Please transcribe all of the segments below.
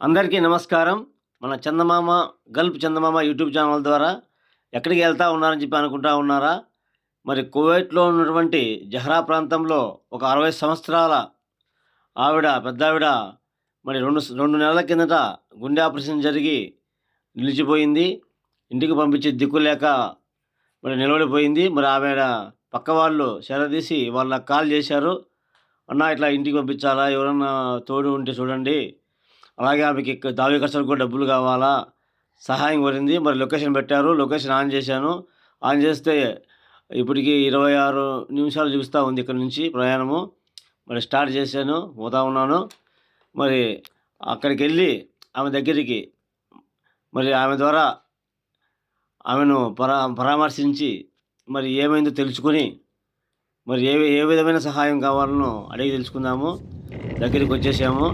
అందరికీ నమస్కారం. మన Chandamama gulf Chandamama YouTube channel ద్వారా ఎక్కడికి వెళ్తా ఉన్నారని చెప్పి అనుకుంటా ఉన్నారా? మరి కువైట్లో ఉన్నటువంటి జహ్రా ప్రాంతంలో ఒక అరవై సంవత్సరాల ఆవిడ పెద్ద ఆవిడ మరి రెండు రెండు నెలల కిందట గుండె ఆపరేషన్ జరిగి నిలిచిపోయింది. ఇంటికి పంపించే దిక్కు లేక మరి నిలబడిపోయింది. మరి ఆవిడ పక్క వాళ్ళు చెరదీసి వాళ్ళకి కాల్ చేశారు. అన్న ఇట్లా ఇంటికి పంపించాలా? ఎవరన్నా తోడు ఉంటే చూడండి. అలాగే ఆమెకి ఇక్క- ఖర్చులకు కూడా డబ్బులు కావాలా? సహాయం కోరింది. మరి లొకేషన్ పెట్టారు. లొకేషన్ ఆన్ చేశాను. ఆన్ చేస్తే ఇప్పటికి ఇరవై ఆరు నిమిషాలు చూపిస్తూ ఉంది ఇక్కడ నుంచి ప్రయాణము. మరి స్టార్ట్ చేశాను. పోతా ఉన్నాను. మరి అక్కడికి వెళ్ళి ఆమె దగ్గరికి మరి ఆమె ద్వారా ఆమెను పరా పరామర్శించి మరి ఏమైందో తెలుసుకొని మరి ఏ ఏ విధమైన సహాయం కావాలనో అడిగి తెలుసుకుందాము. దగ్గరికి వచ్చేసాము.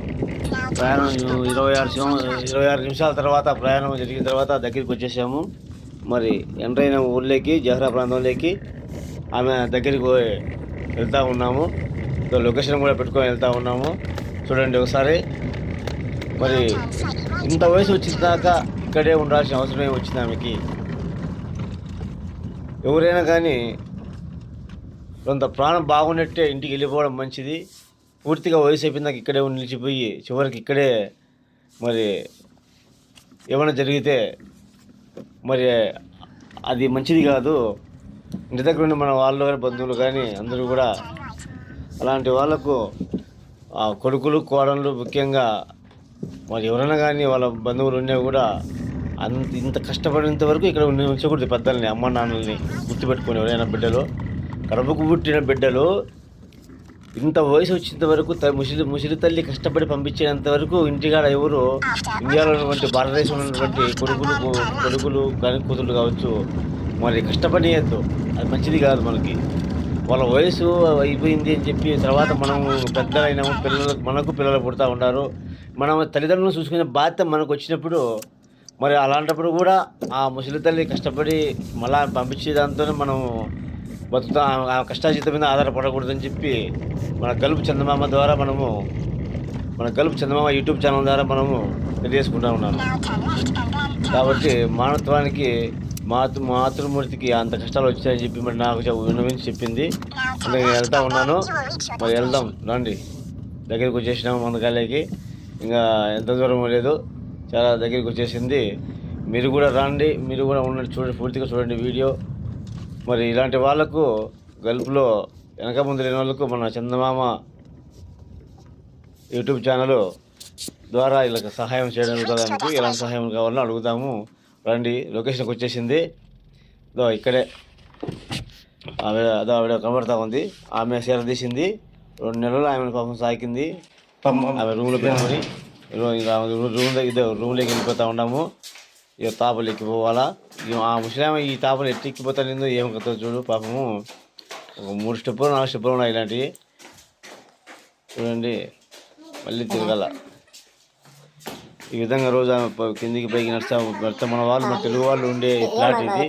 ప్రయాణం ఇరవై ఆరు ఇరవై ఆరు నిమిషాల తర్వాత ప్రయాణం జరిగిన తర్వాత దగ్గరికి వచ్చేసాము. మరి ఎంటర్ అయిన ఊళ్ళోకి జహ్రా ప్రాంతంలోకి ఆమె దగ్గరికి పోయి వెళ్తూ ఉన్నాము. లొకేషన్ కూడా పెట్టుకొని వెళ్తూ ఉన్నాము. చూడండి ఒకసారి. మరి ఇంత వయసు వచ్చిన దాకా ఇక్కడే ఉండాల్సిన అవసరమే వచ్చింది ఆమెకి? ఎవరైనా కానీ కొంత ప్రాణం బాగున్నట్టే ఇంటికి వెళ్ళిపోవడం మంచిది. పూర్తిగా వయసు అయిపోయిందాక ఇక్కడే నిలిచిపోయి చివరికి ఇక్కడే మరి ఏమైనా జరిగితే మరి అది మంచిది కాదు. ఇంటి దగ్గర ఉన్న మన వాళ్ళు కానీ బంధువులు కానీ అందరూ కూడా అలాంటి వాళ్ళకు ఆ కొడుకులు కోడళ్ళు ముఖ్యంగా మరి ఎవరైనా కానీ వాళ్ళ బంధువులు ఉన్నా కూడా అంత ఇంత కష్టపడేంత వరకు ఇక్కడ ఉండి ఉంచకూడదు పెద్దల్ని అమ్మ నాన్నల్ని గుర్తుపెట్టుకొని ఎవరైనా బిడ్డలు కడుపుకు పుట్టిన బిడ్డలు ఇంత వయసు వచ్చేంత వరకు త- ముసిలి ముసిలి తల్లి కష్టపడి పంపించేంత వరకు ఇంటికాడ ఎవరు ఇండియాలో ఉన్నటువంటి భారతదేశంలో ఉన్నటువంటి కొడుకులు కొడుకులు కానీ కూతురు కావచ్చు మరి కష్టపడేయద్దు. అది మంచిది కాదు మనకి. వాళ్ళ వయసు అయిపోయింది అని చెప్పి తర్వాత మనం పెద్దలైనాము పిల్లలు మనకు పిల్లలు పుడతా ఉంటారు మనం తల్లిదండ్రులను చూసుకునే బాధ్యత మనకు వచ్చినప్పుడు మరి అలాంటప్పుడు కూడా ఆ ముసలి తల్లి కష్టపడి మళ్ళా పంపించే దాంతోనే మనం బతుకుతా ఆ కష్టాజీతం మీద ఆధారపడకూడదని చెప్పి మన గలుపు చందమామ ద్వారా మనము మన గలుపు చందమామ యూట్యూబ్ ఛానల్ ద్వారా మనము తెలియజేసుకుంటా ఉన్నాను. కాబట్టి మానవత్వానికి మాతృ మాతృమూర్తికి అంత కష్టాలు వచ్చాయని చెప్పి మరి నాకు విన్నవించి చెప్పింది. నేను వెళ్తా ఉన్నాను. మరి వెళ్దాం. రండి. దగ్గరికి వచ్చేసినాము మందకాలకి ఇంకా ఎంత దూరం లేదు చాలా దగ్గరికి వచ్చేసింది. మీరు కూడా రండి. మీరు కూడా ఉండండి. చూడండి. పూర్తిగా చూడండి వీడియో. మరి ఇలాంటి వాళ్ళకు గల్ఫ్లో వెనక ముందు లేని వాళ్ళకు మన చందమామ యూట్యూబ్ ఛానల్ ద్వారా ఇలా సహాయం చేయడం అడుగుతానికి ఎలాంటి సహాయం కావాలో అడుగుతాము రండి లొకేషన్కి వచ్చేసింది. ఇదో ఇక్కడే. ఆవిడ అదో ఆవిడ కనబడతా ఉంది. ఆమె చీర తీసింది. రెండు నెలలు ఆమె పాపం సాకింది. ఆమె రూమ్లో పెట్టుకొని ఇదిగో ఇంకా ఆమె రూ- రూమ్ దగ్గర రూమ్లోకి వెళ్ళిపోతా ఉన్నాము. ఇక తాపలు ఎక్కిపోవాలా ఇక ఆ ముసలామె ఈ తాపలు ఎట్టి ఎక్కిపోతానిందో ఏం కథ చూడు పాపము. ఒక మూడు స్టెప్పులు నాలుగు స్టెప్పులు ఉన్నాయి ఇలాంటివి. చూడండి మళ్ళీ తిరగాల. ఈ విధంగా రోజు కిందికి పైకి నడుస్తా నడుస్తా. మన వాళ్ళు మన తెలుగు వాళ్ళు ఉండే ఫ్లాట్ ఇది.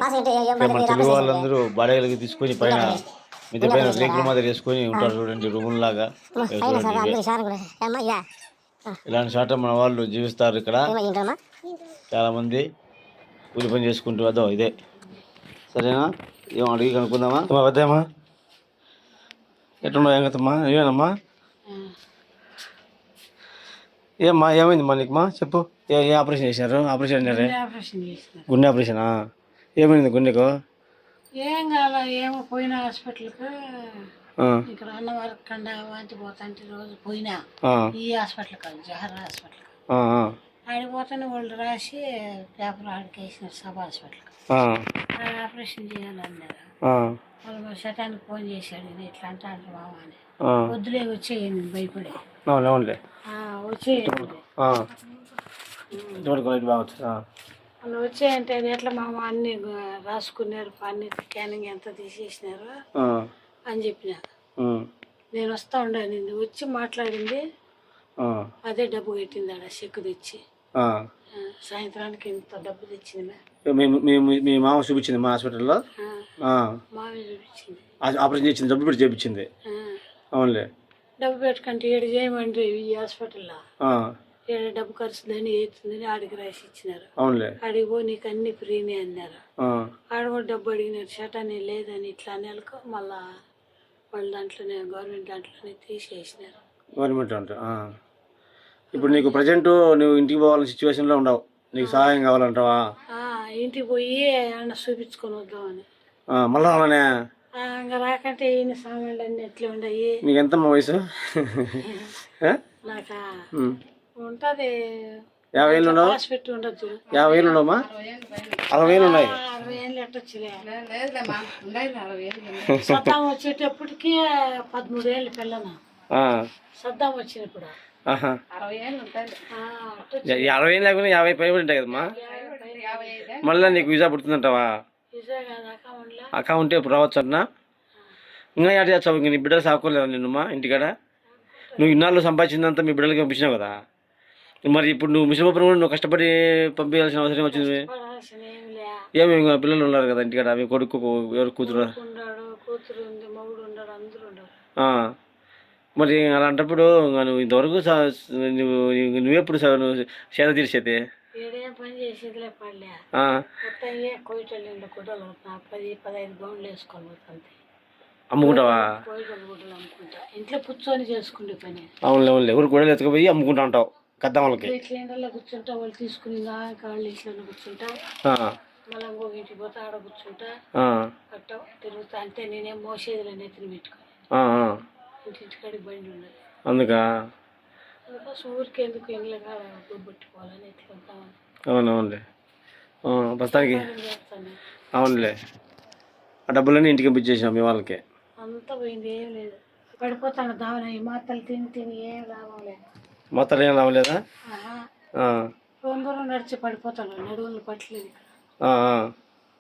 మన తెలుగు వాళ్ళందరూ బాడగలకి తీసుకొని పైన మిద్దె పైన రేకుల మాదిరి వేసుకొని ఉంటారు చూడండి రూమ్ లాగా ఇవి చూడండి ఇవే. ఇలాంటి చోట మన వాళ్ళు జీవిస్తారు ఇక్కడ. చాలా మంది కూలి పని చేసుకుంటూ అదో ఇదే. సరేనా? ఏం అడిగి కనుక్కుందామా? వద్దామా ఎట్లున్నావు ఏం కదమ్మా ఏమేనమ్మా ఏమ్మా ఏమైందమ్మా నీకుమా చెప్పు. ఏ ఏ ఆపరేషన్ చేశారు? ఆపరేషన్ అన్నారే గుండె ఆపరేషనా? ఏమైంది గుండెకు? ఏం కాల ఏమో పోయిన హాస్పిటల్కి ఇక్కడ అన్నవరకు కండ వాంతి పోతాంటే రోజు పోయినా ఈ హాస్పిటల్ కాదు జహర్ హాస్పిటల్ ఆ, ఆ, ఆడికి పోతానే వాళ్ళు రాసి పేపర్ ఆడికి వేసినారు సబ్ హాస్పిటల్ ఆపరేషన్ చేయాలన్నారు వాళ్ళు మా శతానికి ఫోన్ చేశాడు ఇట్లా అంటాడు మామ అని. వద్దులే వచ్చేయండి భయపడే. వచ్చేయండి. వాళ్ళు వచ్చేయంటే ఎట్లా మామ అన్ని రాసుకున్నారు అన్ని స్కానింగ్ ఎంత తీసేసినారు? అని చెప్పిన. నేను వస్తా ఉండాను వచ్చి మాట్లాడింది. అదే డబ్బు కట్టింది ఆడ చెక్కు తెచ్చి. సాయంత్రానికి ఇంత డబ్బు తెచ్చింది మీ మామ చూపించింది మా హాస్పిటల్లో? చూపించింది. ఆపరేషన్ చేసింది డబ్బు పెట్టి చేయించింది. ఆ, అవునులే. డబ్బు పెట్టుకుంటే ఏడు చేయమంటే ఈ హాస్పిటల్లో. ఏడ డబ్బు ఖర్చుదని అవుతుందని ఆడికి రాసి ఇచ్చినారు. అవునులే. ఆడికి పో నీకు అన్ని ఫ్రీనే అన్నారు. ఆడ కూడా డబ్బు అడిగినారు షటాని లేదని ఇట్లా నెలకు మళ్ళా వాళ్ళ దాంట్లోనే గవర్నమెంట్ దాంట్లోనే తీసేసినారు. గవర్నమెంట్ అంటే ఆ. ఇప్పుడు నీకు ప్రజెంట్ నువ్వు ఇంటికి పోవాలని సిచ్యువేషన్లో ఉండవు. నీకు సహాయం కావాలంటావా? ఆ, ఇంటికి పోయి అన్న చూపించుకొని వద్దామని. ఆ, మళ్ళా అలానే? ఆ, ఇంకా రాకంటే ఈయన సామాన్లు అన్ని ఎట్లా ఉండయి? నీకు ఎంతమ్మా వయసు? ఆ? నాకు? ఉమ్. ఉంటుంది. యాభై ఏళ్ళు ఉండవు? హాస్పిటల్ ఉండదు చూడు యాభై ఏళ్ళు ఉండవమ్మా? అరవై ఏళ్ళు ఉన్నాయి సద్దాం వచ్చేటప్పటికి పదమూడు ఏళ్ళు పిల్లన ఆ, సద్దాం వచ్చినప్పుడు. అరవై ఏళ్ళు లేకుండా యాభై పై ఉంటాయి కదమ్మా మళ్ళీ నీకు వీసా పుడుతుందంటావా? అకౌంట్ ఇప్పుడు రావచ్చు అన్నా? ఇంకా ఎక్కడ చేస్తావు ఇంక నీ బిడ్డలు సాకోలేదా నిన్నమ్మా ఇంటికాడ? నువ్వు ఇన్నాళ్ళు సంపాదించిందంతా మీ బిడ్డలకి పంపించినావు కదా? మరి ఇప్పుడు నువ్వు మిషన్ కూడా నువ్వు కష్టపడి పంపించాల్సిన అవసరం వచ్చింది? పడాల్సిన ఏమి లే. ఏమి ఇంకా పిల్లలు ఉన్నారు కదా ఇంటికాడ మీ కొడుకు ఎవరు కూతురు. మరి అలాంటప్పుడు నువ్వు ఇంతవరకు నువ్వు నువ్వెప్పుడు నువ్వు సేద తీర్చేది? అమ్ముకుంటావా? అవునులే అవునులే. ఎవరు కూడా ఎత్తుకుపోయి అమ్ముకుంటా ఉంటావు వాళ్ళకి. ఇట్లా కూర్చుంటా వాళ్ళు తీసుకుని కాళ్ళు ఇట్లా కూర్చుంటా. ఆ. మళ్ళీ ఇంకొక ఇంటికి పోతే ఆడ కూర్చుంటా. ఆ. అట్ట తిరుగుతా. అంటే నేనేం నెత్తిని. ఇంటింటికాడికి బండి అందుకా? అందుకోసం ఊరికి ఎందుకు ఇంట్లో కాడ పట్టుకోవాలని ఎట్లా వద్దామని అవును అవునులే ఆ, ప్రస్తుతానికి అవునులే. ఆ డబ్బులన్నీ ఇంటికి పంపించేసాం మీ వాళ్ళకి. అంతా పోయింది ఏం లేదు. పడిపోతాను దావన ఈ మాతలు తిని తిని ఏం లాభం లేదు. మొత్తం ఏం రావలేదా. దూరం నడిచి పడిపోతాను. నడువులు పట్టలేదు ఇక్కడ. ఆ, ఆ.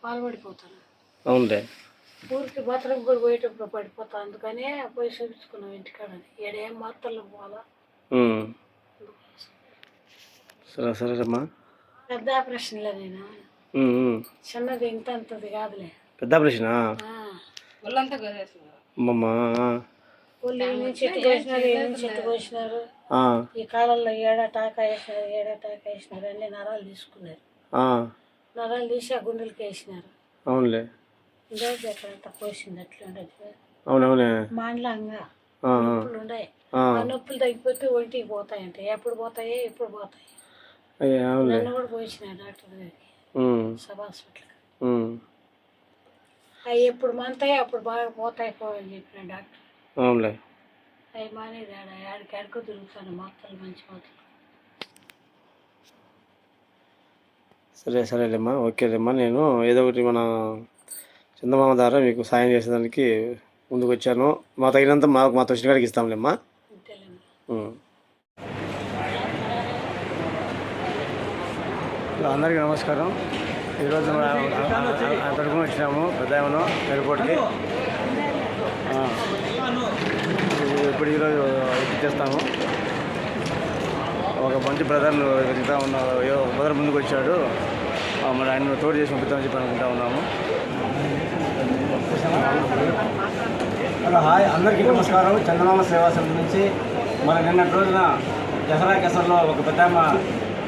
పాలు పడిపోతాను అవునులే. ఊరికి బాత్రూమ్ కూడా పోయేటప్పుడు పడిపోతాను అందుకనే పోయి చూపించుకున్నాం ఇంటికాడని. ఏడేం మాత్రలు పోవాలా. సరే సరేమ్మా పెద్ద ఆపరేషన్లే నేను. చిన్నది ఇంత అంతది కాదులే. పెద్ద ఆపరేషనా? ఆ. అమ్మమ్మా. వాళ్ళు ఈ నుంచి చెట్టు కోసినారు నుంచి చెట్టు కోసినారు? ఈ కాలంలో ఏడ టాకా వేసినారు ఏడ టాకా వేసినారు అన్ని నరాలు తీసుకున్నారు. నరాలు తీసి ఆ గుండెలకి వేసినారు. అవునులే. ఎక్కడంతా కోసింది అవునవునే మాండ్లంగా. నొప్పులు ఉన్నాయి. ఆ. నొప్పులు తగ్గిపోతే ఒంటికి పోతాయంట. ఎప్పుడు పోతాయి ఎప్పుడు పోతాయి. నన్ను కూడా పోయించిన డాక్టర్ ఉమ్, సబ్ హాస్పిటల్. అవి ఎప్పుడు మంతాయి అప్పుడు బాగా పోతాయి పోవని చెప్పిన డాక్టర్. అవునులే. అవి మానేది ఆడ ఆడికి మొత్తాలు మంచి సరే సరేలేమ్మా ఓకేలేమ్మా నేను ఏదో ఒకటి మన చందమామ ద్వారా మీకు సాయం చేసేదానికి ముందుకు వచ్చాను మా తగినంత మాకు మా తోచిన కాడికి ఇస్తాంలేమ్మా అందరికీ నమస్కారం ఈరోజు అక్కడికి వచ్చినాము పెద్దామను ఎయిర్పోర్ట్కి ఆ. ఇది ఇప్పుడు ఈరోజు ఎక్కిచ్చేస్తాము ఒక మంచి బ్రదర్లు వెళ్తా ఉన్న బ్రదర్ ముందుకు వచ్చాడు. మరి ఆయన తోడు చేసి పంపిస్తామని చెప్పి అనుకుంటా ఉన్నాము. Hello hi. అందరికీ నమస్కారం. చందనామ సేవా సంఘం నుంచి మరి నిన్నటి రోజున దసరా కేసర్లో ఒక పెద్ద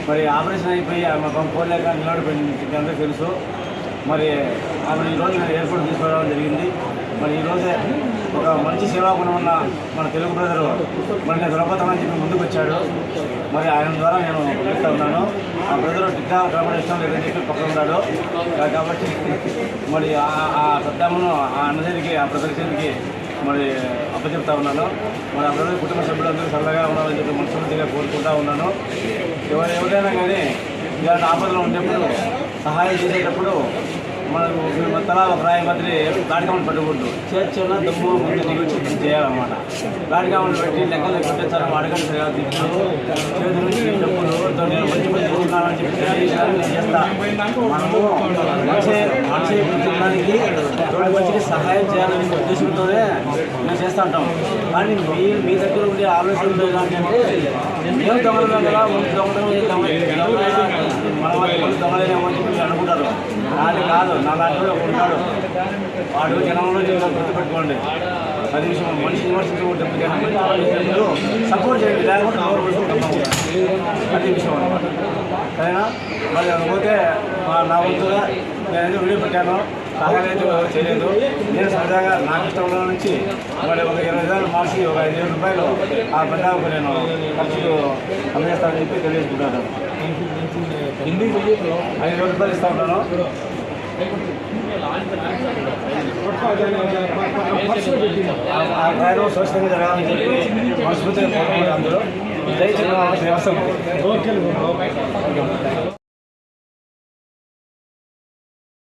మరి ఆపరేషన్ అయిపోయి ఆమె పాపం పోలేక నిలబడిపోయింది అందరూ అందరికీ తెలుసు. మరి ఆమె ఈరోజు ఎయిర్పోర్ట్ తీసుకురావడం జరిగింది. మరి ఈరోజే ఒక మంచి సేవాగుణం ఉన్న మన తెలుగు బ్రదరు మరి నేను దొరకతానని చెప్పి ముందుకు వచ్చాడు. మరి ఆయన ద్వారా నేను చెప్తా ఉన్నాను. ఆ బ్రదర్ టిక్కా కనబడే లేదని చెప్పి పక్కన ఉన్నాడు. కాబట్టి మరి ఆ- ఆ పెద్దమ్మను ఆ అన్నదేవికి ఆ బ్రదర్ చేతికి మరి అప్పచెప్తా ఉన్నాను. మరి ఆ బ్రదర్ కుటుంబ సభ్యులందరూ చల్లగా ఉండాలని చెప్పి మనస్ఫూర్తిగా కోరుకుంటా ఉన్నాను. ఎవరు ఎవరైనా కానీ ఇలాంటి ఆపదలో ఉండేప్పుడు సహాయం చేసేటప్పుడు మనకు తలాల తలా ఒక రాయి మాదిరి చేర్చున్న దమ్ము ముందు దిగొచ్చి చేయాలన్నమాట గాడికామని పెట్టి లెక్కలు కొట్టేస్తారు అడగండి సరిగా తిప్పుడు చేతి నుంచి డబ్బులు నేను మంచి మంచి చేస్తున్నానని చెప్పి తెలియజేయాలని నేను చేస్తా మనము మనిషి మనిషి బతికడానికి తోటి మనిషికి సహాయం చేయాలని ఉద్దేశంతోనే మేము చేస్తూ ఉంటాం కానీ మీ మీ దగ్గర ఉండే ఆలోచనలు ఏంటంటే అంటే మేము దొంగలం కదా ముందు దొంగలం ఈ మన వాళ్ళు దొంగలేమో చెప్పి అనుకుంటారు నాది కాదు నా లాంటి ఉంటాడు. వాడు జనంలో జనం గుర్తుపెట్టుకోండి. పది నిమిషం మనిషి విమర్శించకూడదు జనం సపోర్ట్ చేయండి లేకపోతే నోరు మూసుకుంటాం అది విషయం అనమాట సరేనా? మరి అది పోతే నా వంతుగా నేనైతే వీడియో పెట్టాను. సహాయం చేయలేదు. నేను సరదాగా నాకు ఇష్టంలో నుంచి మరి ఒక ఇరవై వేల మార్చి ఒక ఐదు వేల రూపాయలు ఆ పెద్ద నేను ఖర్చులు అందజేస్తానని చెప్పి తెలియజేసుకుంటాను హిందీ ఐదు వేల రూపాయలు ఇస్తా ఉంటాను ఆ- స్వచ్ఛంగా జరగాలని చెప్పి మనస్ఫూర్తిగా కోరుకుంటున్నాను దయచేసి వ్యవస్థ